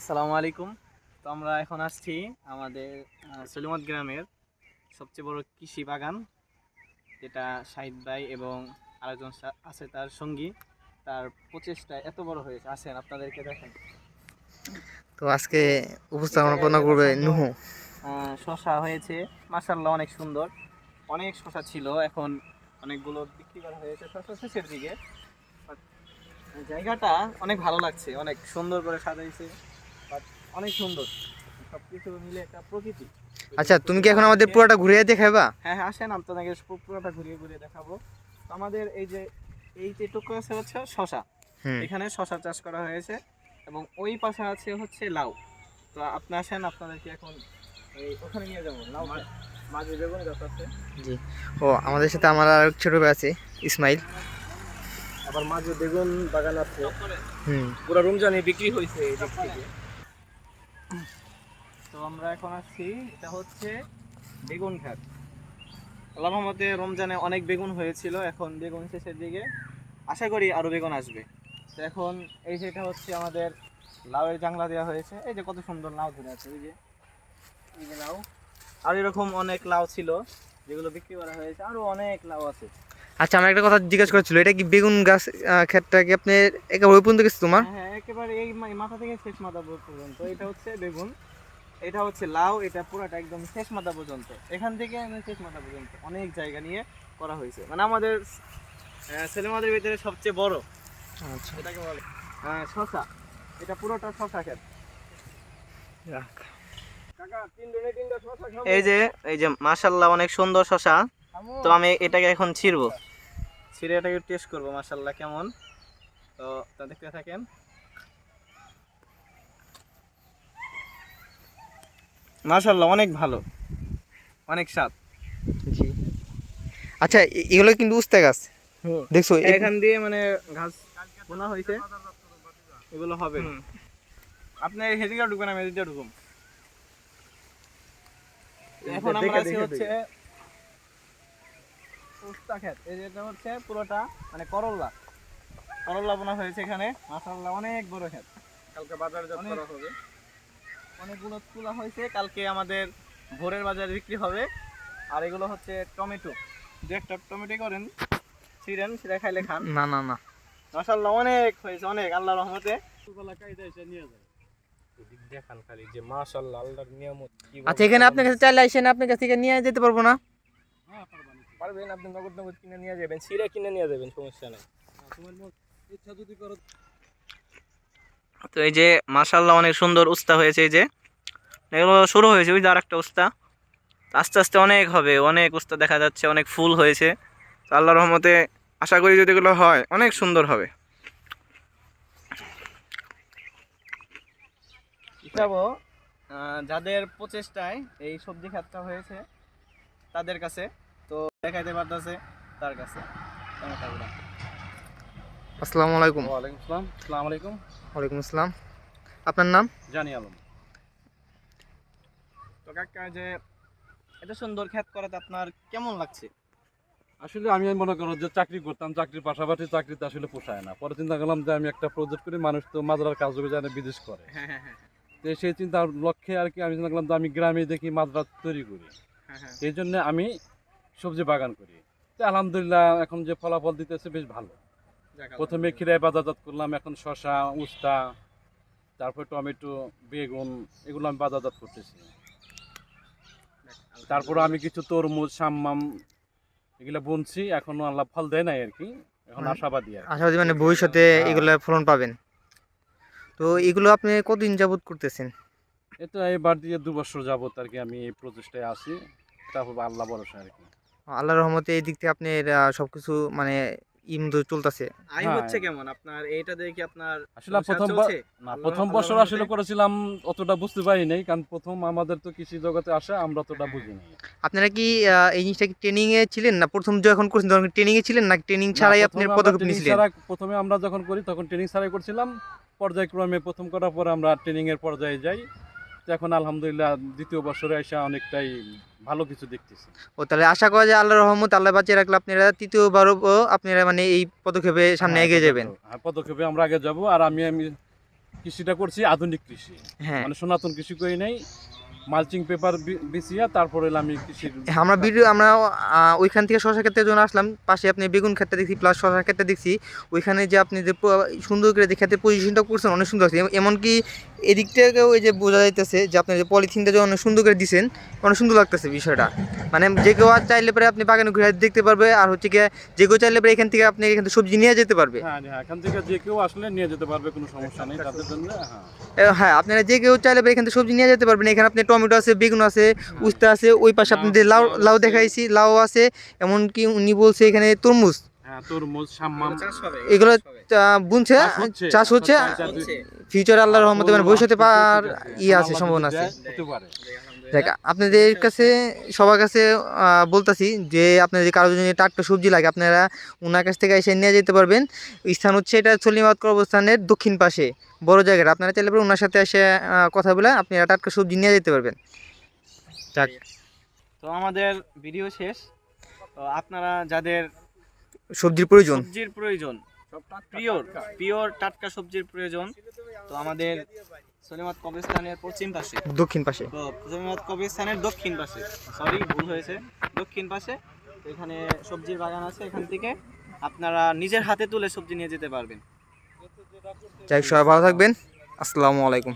আসসালামু আলাইকুম। তো আমরা এখন আসছি আমাদের সলিমত গ্রামের সবচেয়ে বড় কৃষি বাগান যেটা শাহিদ ভাই এবং আরেকজন আছে তার সঙ্গী। তার প্রচেষ্টা এত বড় হয়েছে। আসেন আপনাদেরকে দেখেন। তো আজকে উপস্থাপনা করবে নুহু। শশা হয়েছে। মাসাল্লাহ অনেক সুন্দর। অনেক শশা ছিল। এখন অনেকগুলো বিক্রি করা হয়েছে শশা শেষের দিকে। জায়গাটা অনেক ভালো লাগছে। অনেক সুন্দর করে সাজাইছে। অনেক সুন্দর। সব কিছু মিলে একটা প্রকৃতি। আচ্ছা তুমি কি এখন আমাদের পুরোটা ঘুরিয়ে দেখাবা হ্যাঁ হ্যাঁ আসেন আপনাদেরকে পু- পুরোটা ঘুরিয়ে ঘুরিয়ে দেখাবো। তো আমাদের এই যে এই যে টুকরো আছে হচ্ছে শশা। এখানে শশা চাষ করা হয়েছে এবং ওই পাশে আছে হচ্ছে লাউ। তো আপনি আসেন আপনাদেরকে এখন এই ওখানে নিয়ে যাব লাউ মাঝে বেগুন গাছ আছে জি। ও আমাদের সাথে আমার আর এক ছোট ভাই আছে ইসমাইল। আবার মাঝে বেগুন বাগান আছে। হুম। পুরো রমজানে বিক্রি হয়েছে এই দিক থেকে। তো আমরা এখন আসছি এটা হচ্ছে বেগুন ঘাট। আল্লাহ রহমতে রমজানে অনেক বেগুন হয়েছিল, এখন বেগুন শেষের দিকে আশা করি আরও বেগুন আসবে। তো এখন এই যেটা হচ্ছে আমাদের লাউয়ের জাংলা দেওয়া হয়েছে, এই যে কত সুন্দর লাউ ধরে আছে, এই যে এই যে লাউ। আর এরকম অনেক লাউ ছিল, যেগুলো বিক্রি করা হয়েছে, আরও অনেক লাউ আছে। আচ্ছা আমার একটা কথা জিজ্ঞাসা করেছিল এটা কি বেগুন গাছ ক্ষেতটা কি আপনি একেবারে ওই পর্যন্ত গেছে তোমার? হ্যাঁ একেবারে এই মাথা থেকে শেষ মাথা পর্যন্ত। এটা হচ্ছে বেগুন এটা হচ্ছে লাউ এটা পুরোটা একদম শেষ মাথা পর্যন্ত। এখান থেকে আমি শেষ মাথা পর্যন্ত অনেক জায়গা নিয়ে করা হয়েছে। মানে আমাদের ছেলেমাদের ভিতরে সবচেয়ে বড়। আচ্ছা। এটাকে বলে শশা। এটা পুরোটা শশা ক্ষেত। এই যে এই যে মাশাল্লাহ অনেক সুন্দর শশা। তো আমি এটাকে এখন ছিড়বো। এটাকে টেস্ট করব মাশাল্লাহ কেমন? তো তা দেখতে থাকেন। মাশাল্লাহ অনেক ভালো। অনেক স্বাদ। জি। আচ্ছা এগুলো কিন্তু উস্তে গাছ। দেখছ এখান দিয়ে মানে ঘাস বোনা হয়েছে। এগুলো হবে। আপনি হেদিকে ঢুকবেন আমি এদিকে ঢুকুম। এখন আমরা আছি হচ্ছে উস্তা ক্ষেত এই যেটা হচ্ছে পুরোটা মানে করল্লা করল্লা বোনা হয়েছে এখানে। অনেক বড় ক্ষেত কালকে বাজারে করা হবে। অনেকগুলো তোলা হয়েছে। কালকে আমাদের ভোরের বাজারে বিক্রি হবে। আর এগুলো হচ্ছে টমেটো। একটা টমেটো করেন ছিঁড়েন সেটা খাইলে খান। না না না। অনেক হয়েছে অনেক। আল্লাহ রহমতে। দেখান খালি যে আল্লাহর নিয়ামত আচ্ছা এখানে আপনার কাছে চাইলে আসেন আপনার কাছ থেকে নিয়ে যেতে পারব না। পারবেন আপনি নগদ নগদ কিনে নিয়ে যাবেন সিরা কিনে নিয়ে যাবেন সমস্যা নাই। তো এই যে মাশাআল্লাহ অনেক সুন্দর উস্তা হয়েছে এই যে। এগুলো শুরু হয়েছে ওই যে আরেকটা উস্তা। আস্তে আস্তে অনেক হবে অনেক উস্তা দেখা যাচ্ছে অনেক ফুল হয়েছে। তো আল্লাহ রহমতে আশা করি যদি এগুলো হয় অনেক সুন্দর হবে। হিসাবও যাদের প্রচেষ্টায় এই সবজি খাতটা হয়েছে তাদের কাছে তো দেখাইতে পারতেছে তার কাছে। আসসালামু আলাইকুম। ওয়ালাইকুম আসসালাম। আসসালামু আলাইকুম। ওয়ালাইকুম আসসালাম। আপনার নাম? জানি আলম। তো কাকা যে এত সুন্দর খ্যাত করাতে আপনার কেমন লাগছে? আসলে আমি মনে করো যে চাকরি করতাম চাকরির পাশাপাশি চাকরিতে আসলে পোষায় না। পরে চিন্তা করলাম যে আমি একটা প্রজেক্ট করি মানুষ তো মাজরার কাজ হবে জানে বিদেশ করে। হ্যাঁ হ্যাঁ হ্যাঁ। তো সেই চিন্তার লক্ষ্যে আর কি আমি চিন্তা করলাম যে আমি গ্রামে দেখি মাজরা তৈরি করি। হ্যাঁ হ্যাঁ। এই জন্য আমি সবজি বাগান করি। তো আলহামদুলিল্লাহ এখন যে ফলাফল দিতেছে বেশ ভালো। প্রথমে খিরায় বাজারজাত করলাম এখন শশা উস্তা তারপর টমেটো বেগুন এগুলো আমি বাজারজাত করতেছি। তারপর আমি কিছু তরমুজ সাম্মাম এগুলো বুনছি এখনও আল্লাহ ফল দেয় নাই আর কি। এখন আশাবাদী আর আশাবাদী মানে ভবিষ্যতে। এগুলো ফলন পাবেন। তো এগুলো আপনি কতদিন যাবত করতেছেন? এটা এবার দিয়ে দু বছর যাবত আর কি আমি এই প্রচেষ্টায় আছি। তারপর আল্লাহ ভরসা আর কি। আল্লাহর রহমতে এই দিক থেকে আপনার সবকিছু মানে ইমদ চলতেছে। আয় হ্যাঁ। হচ্ছে কেমন? আপনার এইটা দেখে আপনার আসলে প্রথম না আল্লাহ- প্রথম বছর আসলে করেছিলাম অতটা বুঝতে পারি নাই কারণ প্রথম আমাদের তো কৃষি জগতে আসে আমরা অতটা বুঝিনি আপনারা কি এই জিনিসটা কি ট্রেনিং এ ছিলেন? না প্রথম যখন করছেন তখন ট্রেনিং এ ছিলেন? না ট্রেনিং ছাড়াই আপনি প্রথমে আমরা পদক্ষেপ নিয়েছিলেন? প্রথমে আমরা যখন করি তখন ট্রেনিং ছাড়াই করছিলাম। পর্যায়ক্রমে প্রথম করার পর আমরা ট্রেনিং এর পর্যায়ে যাই। তো এখন আলহামদুলিল্লাহ দ্বিতীয় বছরে এসে অনেকটাই ভালো কিছু দেখতেছি। ও তাহলে আশা করা যায় আল্লাহর রহমত আল্লাহ বাঁচিয়ে রাখলে আপনারা তৃতীয়বারও আপনারা মানে এই পদক্ষেপে সামনে হ্যাঁ, এগিয়ে যাবেন। হ্যাঁ পদক্ষেপে আমরা আগে যাব আর আমি আমি কৃষিটা করছি আধুনিক কৃষি। হ্যাঁ। মানে সনাতন কৃষি করি নাই মালচিং পেপার বিছিয়া তারপরে আমি কৃষির হ্যাঁ, আমরা ভিডিও আমরা ওইখান থেকে শশা ক্ষেত্রের জন্য আসলাম পাশে আপনি বেগুন ক্ষেতটা দেখছি প্লাস শশা ক্ষেতটা দেখছি ওইখানে যে আপনি যে সুন্দর করে যে ক্ষেতের পজিশনটা করছেন অনেক সুন্দর আছে এম- এমনকি এদিক থেকেও এই যে বোঝা যাইতেছে যে আপনি যে পলিথিনটা যে অনেক সুন্দর করে দিছেন অনেক সুন্দর লাগতেছে বিষয়টা। মানে যে কেউ আর চাইলে পরে আপনি বাগানে ঘুরে দেখতে পারবে আর হচ্ছে গিয়ে যে কেউ চাইলে পরে এখান থেকে আপনি এখান থেকে সবজি নিয়ে যেতে পারবে। হ্যাঁ হ্যাঁ এখান থেকে যে কেউ আসলে নিয়ে যেতে পারবে কোনো সমস্যা নেই তাদের জন্য হ্যাঁ। হ্যাঁ আপনারা যে কেউ চাইলে পরে এখান থেকে সবজি নিয়ে যেতে পারবেন। এখানে আপনি টমেটো আছে বেগুন আছে উস্তা আছে ওই পাশে আপনাদের লাউ লাউ দেখাইছি লাউ আছে এমনকি উনি বলছে এখানে তরমুজ। তরমুজ সাম্মাম। এগুলো চাষ বুনছে চাষ হচ্ছে। ফিউচার আল্লাহর রহমতে মানে ভবিষ্যতে পার। ইয়ে আছে সম্ভাবনা আছে। দেখ আপনাদের কাছে সবার কাছে বলতাছি যে আপনাদের যে কারও যদি টাটকা সবজি লাগে আপনারা ওনার কাছ থেকে এসে নিয়ে যেতে পারবেন। স্থান হচ্ছে এটা সলিমাত অবস্থানের দক্ষিণ পাশে বড় জায়গাটা। আপনারা চাইলে পরে ওনার সাথে এসে কথা বলে আপনারা টাটকা সবজি নিয়ে যেতে পারবেন। যাক। তো আমাদের ভিডিও শেষ। তো আপনারা যাদের সবজির প্রয়োজন? সবজির প্রয়োজন। পিওর পিওর টাটকা সবজির প্রয়োজন। তো আমাদের সলিমাত কবরস্থানের পশ্চিম পাশে। দক্ষিণ পাশে। তো সলিমাত কবরস্থানের দক্ষিণ পাশে। সরি ভুল হয়েছে। দক্ষিণ পাশে। তো এখানে সবজির বাগান আছে। এখান থেকে আপনারা নিজের হাতে তুলে সবজি নিয়ে যেতে পারবেন। যাই সবাই ভালো থাকবেন। আসসালামু আলাইকুম।